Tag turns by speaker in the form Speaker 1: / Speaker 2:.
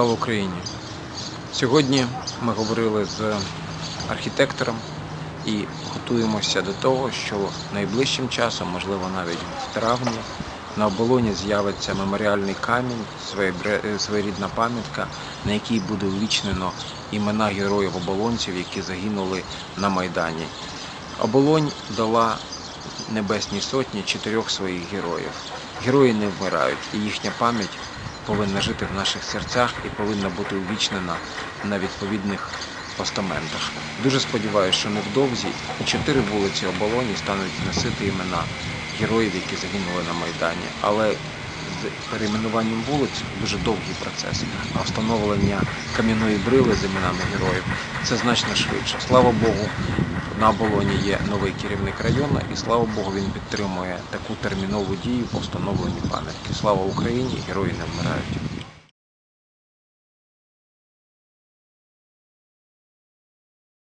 Speaker 1: Україні! Сьогодні ми говорили з архітектором і готуємося до того, що найближчим часом, можливо навіть в травні, на оболоні з'явиться меморіальний камінь, своєрідна пам'ятка, на якій буде увічнено імена героїв оболонців, які загинули на Майдані. Оболонь дала Небесній Сотні чотирьох своїх героїв. Герої не вмирають, і їхня пам'ять повинна жити в наших серцях і повинна бути увічнена на відповідних постаментах. Дуже сподіваюся, що невдовзі і чотири вулиці оболоні стануть носити імена героїв, які загинули на Майдані. Але з перейменуванням вулиць дуже довгий процес, а встановлення кам'яної брили з іменами героїв це значно швидше. Слава Богу, на оболоні є новий керівник району, і слава Богу, він підтримує таку термінову дію по встановленню пам'ятки. Слава Україні! Герої не вмирають!